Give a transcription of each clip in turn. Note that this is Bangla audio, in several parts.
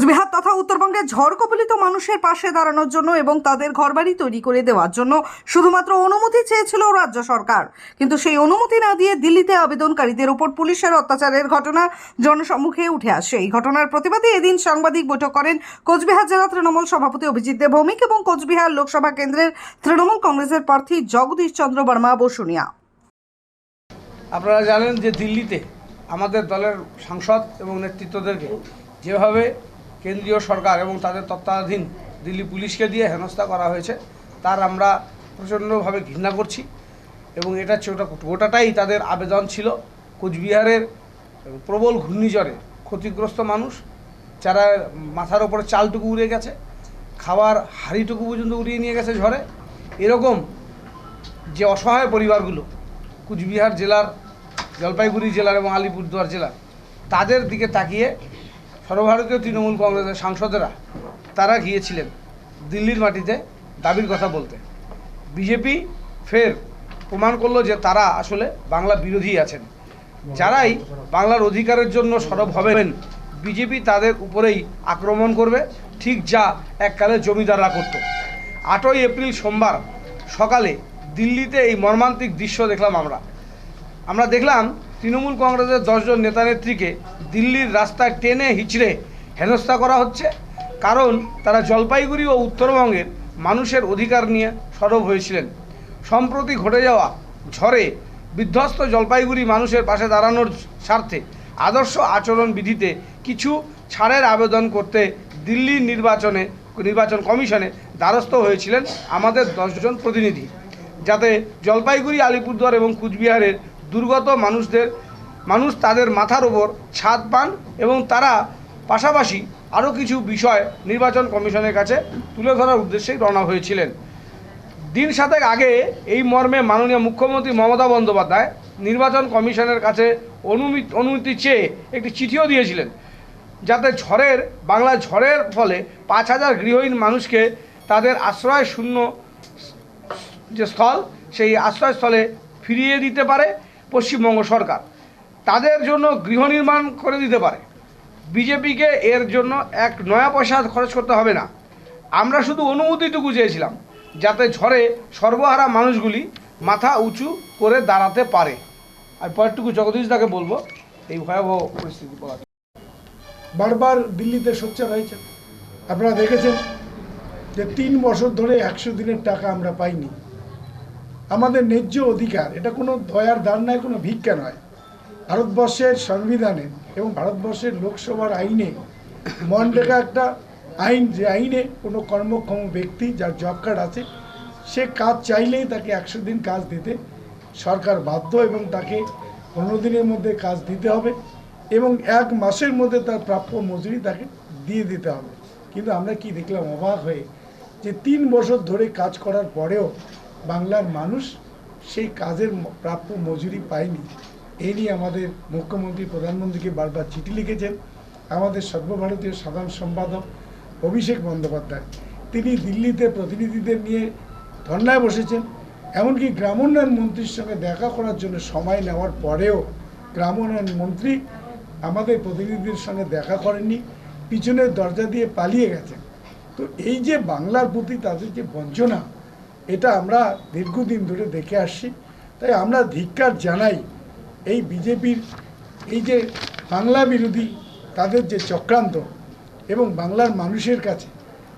কোচবিহার তথা উত্তরবঙ্গের ঝড় কবলিত মানুষের পাশে দাঁড়ানোর জন্য এবং তাদের ঘরবাড়ি তৈরি করে দেওয়ার জন্য শুধুমাত্র অনুমতি চেয়েছিল রাজ্য সরকার। কিন্তু সেই অনুমতি না দিয়ে দিল্লিতে আবেদনকারীদের উপর পুলিশের অত্যাচারের ঘটনা জনসম্মুখে উঠে আসে। এই ঘটনার প্রতিবাদে এদিন সাংবাদিক বৈঠক করেন কোচবিহার জেলা তৃণমূল সভাপতি অভিজিৎ দেব ভৌমিক এবং কোচবিহার লোকসভা কেন্দ্রের তৃণমূল কংগ্রেসের প্রার্থী জগদীশ চন্দ্র বর্মা বসুনিয়া। আপনারা জানেন যে দিল্লিতে আমাদের দলের সাংসদ এবং নেতৃত্বদেরকে যেভাবে কেন্দ্রীয় সরকার এবং তাদের তত্ত্বাধীন দিল্লি পুলিশকে দিয়ে হেনস্থা করা হয়েছে, তার আমরা প্রচণ্ডভাবে ঘৃণা করছি এবং এটা গোটাটাই তাদের আবেদন ছিল। কোচবিহারের প্রবল ঘূর্ণিঝড়ে ক্ষতিগ্রস্ত মানুষ, যারা মাথার ওপরে চালটুকু উড়ে গেছে খাবার হাঁড়িটুকু পর্যন্ত উড়িয়ে নিয়ে গেছে ঝড়ে। এরকম যে অসহায় পরিবারগুলো কুচবিহার জেলার, জলপাইগুড়ি জেলার এবং আলিপুরদুয়ার জেলার, তাদের দিকে তাকিয়ে সর্বভারতীয় তৃণমূল কংগ্রেসের সাংসদেরা, তারা গিয়েছিলেন দিল্লির মাটিতে দাবির কথা বলতে। বিজেপি ফের প্রমাণ করল যে তারা আসলে বাংলা বিরোধী আছেন। যারাই বাংলার অধিকারের জন্য সরব হবেন, বিজেপি তাদের উপরেই আক্রমণ করবে, ঠিক যা এককালে জমিদাররা করত। আটই এপ্রিল সোমবার সকালে দিল্লিতে এই মর্মান্তিক দৃশ্য দেখলাম আমরা। আমরা দেখলাম তৃণমূল কংগ্রেসের দশজন নেতানেত্রীকে দিল্লির রাস্তায় টেনে হিচড়ে হেনস্থা করা হচ্ছে। কারণ তারা জলপাইগুড়ি ও উত্তরবঙ্গের মানুষের অধিকার নিয়ে সরব হয়েছিলেন। সম্প্রতি ঘটে যাওয়া ঝড়ে বিধ্বস্ত জলপাইগুড়ি মানুষের পাশে দাঁড়ানোর স্বার্থে আদর্শ আচরণ বিধিতে কিছু ছাড়ের আবেদন করতে দিল্লির নির্বাচনে, নির্বাচন কমিশনে দ্বারস্থ হয়েছিলেন আমাদের দশজন প্রতিনিধি। যাতে জলপাইগুড়ি, আলিপুরদুয়ার এবং কুচবিহারের দুর্গত মানুষদের মানুষ তাদের মাথার ওপর ছাদ পান এবং তারা পাশাপাশি আরও কিছু বিষয় নির্বাচন কমিশনের কাছে তুলে ধরার উদ্দেশ্যেই রওনা হয়েছিলেন। দিন সাতেক আগে এই মর্মে মাননীয় মুখ্যমন্ত্রী মমতা বন্দ্যোপাধ্যায় নির্বাচন কমিশনের কাছে অনুমতি অনুমতি চেয়ে একটি চিঠিও দিয়েছিলেন, যাতে ঝড়ের, বাংলা ঝড়ের ফলে পাঁচ হাজার গৃহহীন মানুষকে তাদের আশ্রয় শূন্য যে স্থল, সেই আশ্রয়স্থলে ফিরিয়ে দিতে পারে পশ্চিমবঙ্গ সরকার। তাদের জন্য গৃহ নির্মাণ করে দিতে পারে। বিজেপিকে এর জন্য এক নয়া পয়সা খরচ করতে হবে না। আমরা শুধু অনুমতিটুকু চেয়েছিলাম, যাতে ঝড়ে সর্বহারা মানুষগুলি মাথা উঁচু করে দাঁড়াতে পারে। আর পরেরটুকু জগদীশ দাকে বলব, এই ভয়াবহ পরিস্থিতি বলা বারবার দিল্লিতে সোচ্চার হয়েছে। আপনারা দেখেছেন যে তিন বছর ধরে একশো দিনের টাকা আমরা পাইনি। আমাদের ন্যায্য অধিকার, এটা কোনো দয়ার দান নয়, কোনো ভিক্ষা নয়। ভারতবর্ষের সংবিধানে এবং ভারতবর্ষের লোকসভার আইনে মনরেগা একটা আইন, যে আইনে কোনো কর্মক্ষম ব্যক্তি যার জব কার্ড আছে, সে কাজ চাইলেই তাকে একশো দিন কাজ দিতে সরকার বাধ্য এবং তাকে পনেরো দিনের মধ্যে কাজ দিতে হবে এবং এক মাসের মধ্যে তার প্রাপ্য মজুরি তাকে দিয়ে দিতে হবে। কিন্তু আমরা কি দেখলাম, অবাক হয়ে যে তিন বছর ধরে কাজ করার পরেও বাংলার মানুষ সেই কাজের প্রাপ্য মজুরি পায়নি। এই নিয়ে আমাদের মুখ্যমন্ত্রী, প্রধানমন্ত্রীকে বারবার চিঠি লিখেছেন। আমাদের সর্বভারতীয় সাধারণ সম্পাদক অভিষেক বন্দ্যোপাধ্যায়। তিনি দিল্লিতে প্রতিনিধিদের নিয়ে ধর্নায় বসেছেন। এমনকি গ্রামোন্নয়ন মন্ত্রীর সঙ্গে দেখা করার জন্য সময় নেওয়ার পরেও গ্রামোন্নয়ন মন্ত্রী আমাদের প্রতিনিধিদের সঙ্গে দেখা করেননি, পিছনের দরজা দিয়ে পালিয়ে গেছেন। তো এই যে বাংলার প্রতি তাদের যে বঞ্চনা, এটা আমরা দীর্ঘদিন ধরে দেখে আসছি। তাই আমরা ধিক্কার জানাই এই বিজেপির এই যে বাংলা বিরোধী তাদের যে চক্রান্ত এবং বাংলার মানুষের কাছে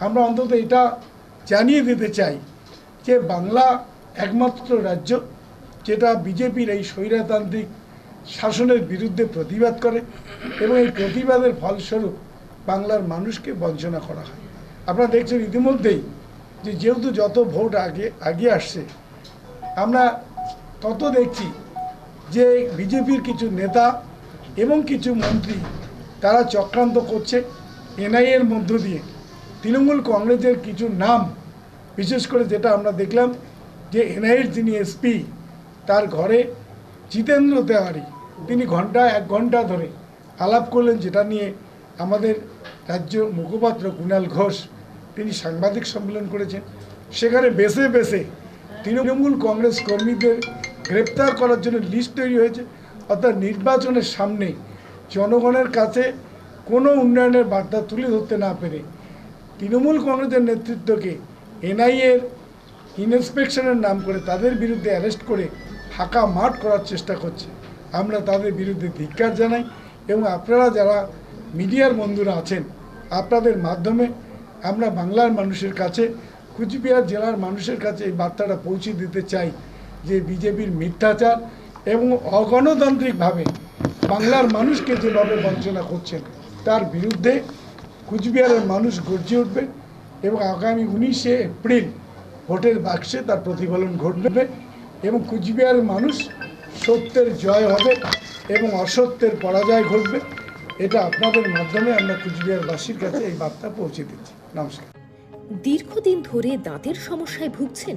আমরা অন্তত এটা জানিয়ে দিতে চাই যে বাংলা একমাত্র রাজ্য যেটা বিজেপির এই স্বৈরতান্ত্রিক শাসনের বিরুদ্ধে প্রতিবাদ করে এবং এই প্রতিবাদের ফলস্বরূপ বাংলার মানুষকে বঞ্চনা করা হয়। আপনারা দেখছেন ইতিমধ্যেই যে যেহেতু যত ভোট আগে আগে আসছে, আমরা তত দেখছি যে বিজেপির কিছু নেতা এবং কিছু মন্ত্রী তারা চক্রান্ত করছে এনআইএর মধ্য দিয়ে। তৃণমূল কংগ্রেসের কিছু নাম, বিশেষ করে যেটা আমরা দেখলাম যে এনআইএর যিনি এসপি তার ঘরে জিতেন্দ্র তেওয়ারি, তিনি ঘণ্টা, এক ঘণ্টা ধরে আলাপ করলেন যেটা নিয়ে আমাদের রাজ্য মুখপাত্র কুণাল ঘোষ, তিনি সাংবাদিক সম্মেলন করেছেন। সেখানে বেছে বেছে তৃণমূল কংগ্রেস কর্মীদের গ্রেপ্তার করার জন্য লিস্ট তৈরি হয়েছে। অর্থাৎ নির্বাচনের সামনে জনগণের কাছে কোনো উন্নয়নের বার্তা তুলে ধরতে না পেরে তৃণমূল কংগ্রেসের নেতৃত্বকে এনআইএর ইনস্পেকশনের নাম করে তাদের বিরুদ্ধে অ্যারেস্ট করে ফাঁকা মাঠ করার চেষ্টা করছে। আমরা তাদের বিরুদ্ধে ধিক্কার জানাই এবং আপনারা যারা মিডিয়ার বন্ধুরা আছেন, আপনাদের মাধ্যমে আমরা বাংলার মানুষের কাছে, কুচবিহার জেলার মানুষের কাছে এই বার্তাটা পৌঁছে দিতে চাই। যে বিজেপির মিথ্যাচার এবং অগণতান্ত্রিকভাবে বাংলার মানুষকে যেভাবে বঞ্চনা করছেন, তার বিরুদ্ধে কুচবিহারের মানুষ গর্জে উঠবে এবং আগামী উনিশে এপ্রিল ভোটের বাক্সে তার প্রতিফলন ঘটবে এবং কুচবিহারের মানুষ সত্যের জয় হবে এবং অসত্যের পরাজয় ঘটবে। এটা আপনাদের মাধ্যমে আমরা কুচবিহারবাসীর কাছে এই বার্তা পৌঁছে দিচ্ছি। নমস্কার। দীর্ঘদিন ধরে দাঁতের সমস্যায় ভুগছেন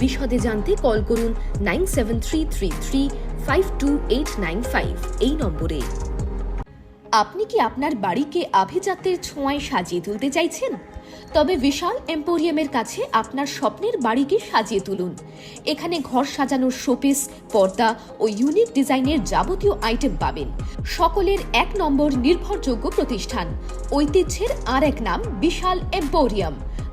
বিশদে জানতে কল করুন nine seven three three three five two eight nine five এই নম্বরে। আপনি কি আপনার বাড়িকে আভিজাত্যের ছোঁয়ায় সাজিয়ে তুলতে চাইছেন? তবে বিশাল এম্পোরিয়ামের কাছে আপনার স্বপ্নের বাড়িকে সাজিয়ে তুলুন। এখানে ঘর সাজানোর শোপিস, পর্দা ও ইউনিক ডিজাইনের যাবতীয় আইটেম পাবেন। সকলের এক নম্বর নির্ভরযোগ্য প্রতিষ্ঠান। ঐতিহ্যের আর এক নাম বিশাল এম্পোরিয়াম।